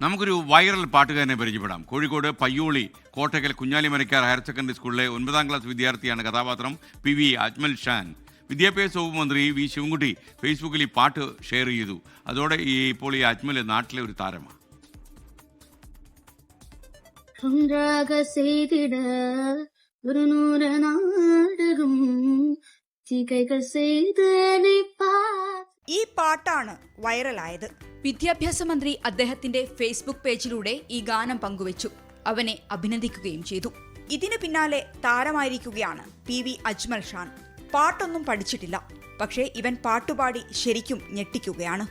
നമുക്കൊരു വൈറൽ പാട്ടുകാരനെ പരിചയപ്പെടാം കോഴിക്കോട് പയ്യോളി കോട്ടക്കൽ കുഞ്ഞാലിമരക്കാർ ഹയർ സെക്കൻഡറി സ്കൂളിലെ ഒൻപതാം ക്ലാസ് വിദ്യാർത്ഥിയാണ് കഥാപാത്രം പി വി അജ്മൽ ഷാൻ വിദ്യാഭ്യാസ വകുപ്പ് മന്ത്രി വി ശിവൻകുട്ടി ഫേസ്ബുക്കിൽ ഈ പാട്ട് ഷെയർ ചെയ്തു അതോടെ ഈ ഇപ്പോൾ ഈ അജ്മൽ നാട്ടിലെ ഒരു താരമാണ് ஒன்றாக செய்திட ஒரு நூறு நாடகம் சிகைகள் செய்து நீ பார் ഈ പാട്ടാണ് വൈറലായത്. വിദ്യാഭ്യാസ മന്ത്രി അദ്ദേഹത്തിന്റെ ഫേസ്ബുക്ക് പേജിലൂടെ ഈ ഗാനം പങ്കുവച്ചു. അവനെ അഭിനന്ദിക്കുകയും ചെയ്തു. ഇതിനു പിന്നാലെ താരമായിരിക്കുകയാണ് പി വി അജ്മൽ ഷാൻ. പാട്ടൊന്നും പഠിച്ചിട്ടില്ല. പക്ഷേ ഇവൻ പാട്ടുപാടി ശരിക്കും ഞെട്ടിക്കുകയാണ്.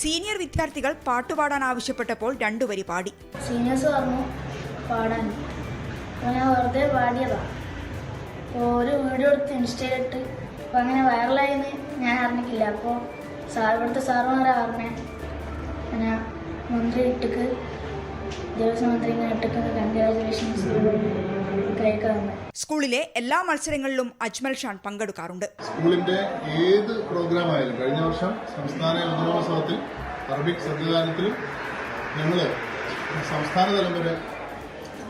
സീനിയർ വിദ്യാർത്ഥികൾ പാട്ടുപാടാൻ ആവശ്യപ്പെട്ടപ്പോൾ രണ്ടുവരി പാടി. സീനിയേഴ്സ് പറഞ്ഞു പാടാൻ. ഞാൻ വെറുതെ പാടിയതാ. ഒരു വീഡിയോ എടുത്ത് ഇൻസ്റ്റയിലിട്ട് അപ്പോൾ അങ്ങനെ വൈറലായെന്ന് ഞാൻ അറിഞ്ഞിട്ടില്ല. അപ്പോൾ സാർ ഇവിടുത്തെ സാറുമാരാ പറഞ്ഞേ അങ്ങനെ മന്ത്രി ഇട്ടക്ക് ദേവസ്വം മന്ത്രി ഇങ്ങനെ ഇട്ടക്ക് തന്നെ സ്കൂളിലെ എല്ലാ മത്സരങ്ങളിലും അജ്മൽ ഷാൻ പങ്കെടുക്കാറുണ്ട്. സ്കൂളിന്റെ ഏത് പ്രോഗ്രാം ആയാലും കഴിഞ്ഞ വർഷം സംസ്ഥാന യുവജനോത്സവത്തിൽ അറബിക് സംവിധാനത്തിലും ഞങ്ങൾ സംസ്ഥാന തലം വരെ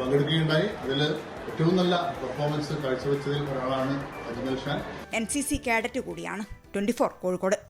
പങ്കെടുക്കുകയുണ്ടായി. അതിൽ ഏറ്റവും നല്ല പെർഫോമൻസ് കാഴ്ചവെച്ചതിൽ ഒരാളാണ് Ajmal Shan. N C C cadet കൂടിയാണ്. Twenty four Kozhikode.